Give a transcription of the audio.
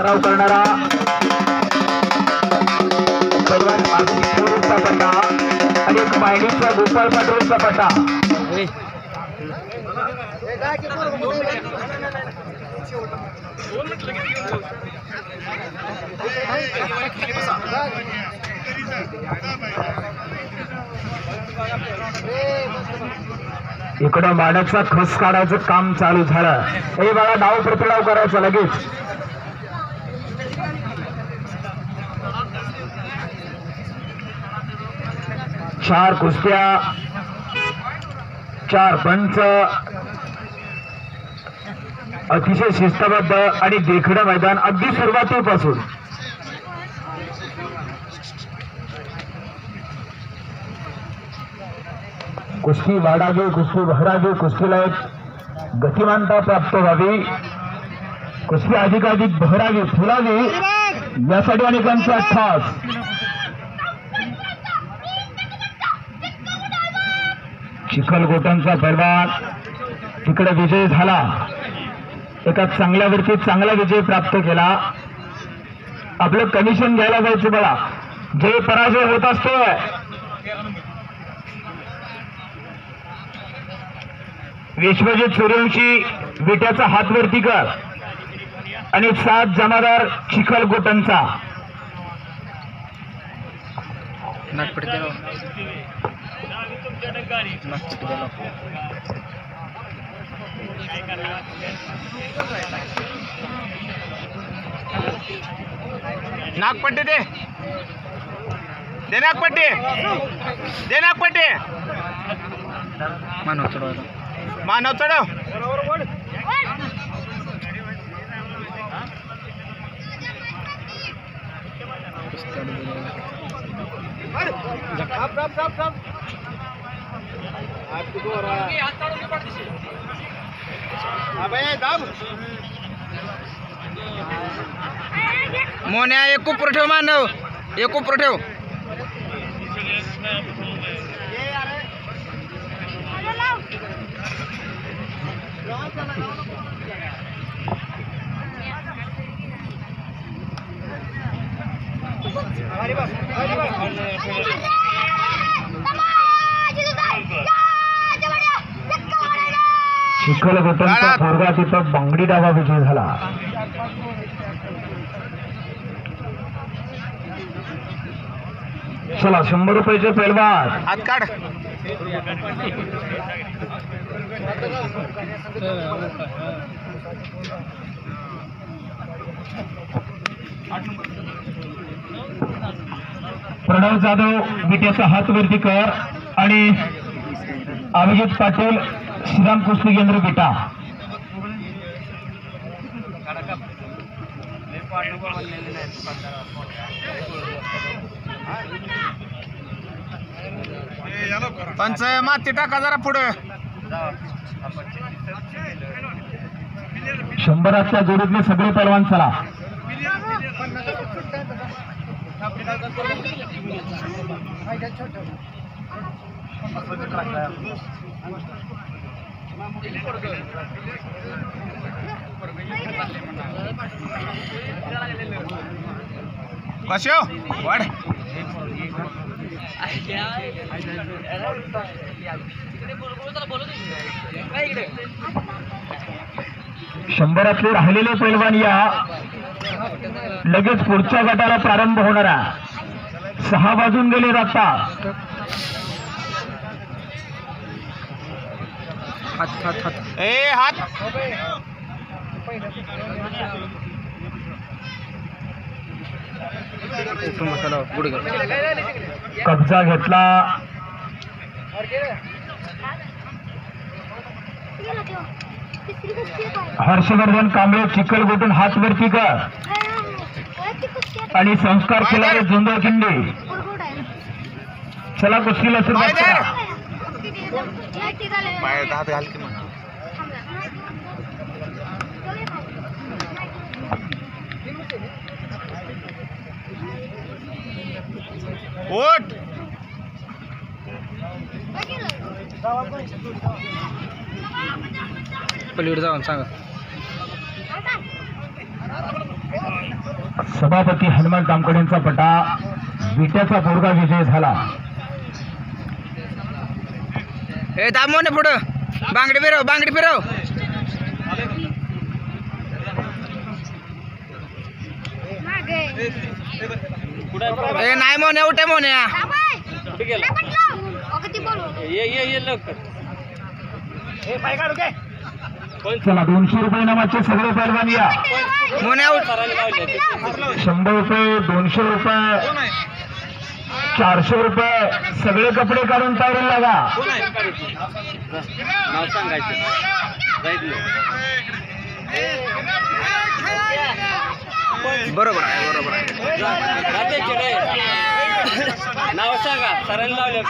सराव करणारा भगवान मागचा पट्टा आणि एक मायनीचा गोपाळ पाटोळचा पट्टा. इकडं माण्याचा खस काढायचं काम चालू झालं. हे बाळा डाव प्रतिडाव करायचं लगेच. चार कुस्त्या चार पंच अतिशय शिस्तबद्ध आणि देखणं मैदान अगदी सुरुवातीपासून. कुस्ती वाढावी कुस्ती भरावी कुस्तीला एक गतिमानता प्राप्त व्हावी. कुस्ती अधिकाधिक भरावी फुलावी. यासाठी अनेकांचा ठास चिखलगोटांचा पैलवान तिकडे विजय झाला. एका चांगल्यावरती चांगला विजय प्राप्त केला. आपलं कमिशन घ्यायला जायचं बघा. जे पराजय होत असतो विश्वजित सूर्यवंशी विट्याचा हात वरती कर. आणि सात जमादार चिखलगोटांचा द्यावं नागपट्टी दे. दे नागपट्टी. दे नागपट्टी. मानव चढवायला मानव चढव. मोन्या एक कुपर ठेव मानव. एक कुपर ठेव. चिखलगोटांचा थोरगा तिथं बांगडी डावा विजय झाला. चला शंभर रुपयाचे पैलवान. काढ. प्रणव जाधव विट्याचा हात वरती कर. आणि अभिजित पाटील श्रीराम कुस्ती केंद्र विटा पंच माती टाका जरा पुढं. शंभराच्या जोडीतले सगळे पैलवान चला. बसो वाढ. शंभरातले राहिलेले पैलवान या. लगेच पुढच्या गटाला प्रारंभ होणारा. सहा वाजून गेले जातात हात हात हात. ए हात. कब्जा घेतला. हर्षवर्धन कांबळे चिखल गोटून हात वरती कर आणि संस्कार केल्याने जोंधळ किंडी चला कुस्तीला सुरुवात करा. पायात हात घाल की मग. ओट पलीकडे जाऊन सांगा. सभापती हनुमान तामकडेंचा पटा विट्याचा पोरगा विजय झाला. हे दाब मोने पुढं. बांगडी फिरव बांगडी फिरव. ए नाही मोन्या उठे मोन्या चला दोनशे रुपये नामाचे सगळे पैलवान या. मोन्या उठ. शंभर रुपये दोनशे रुपये. चारशे रुपये. सगळे कपडे काढून तयारी लागा. नाव सांगायचं. जाईल बरोबर आहे बरोबर आहे. नाव सांगा. सरांनी लावलं.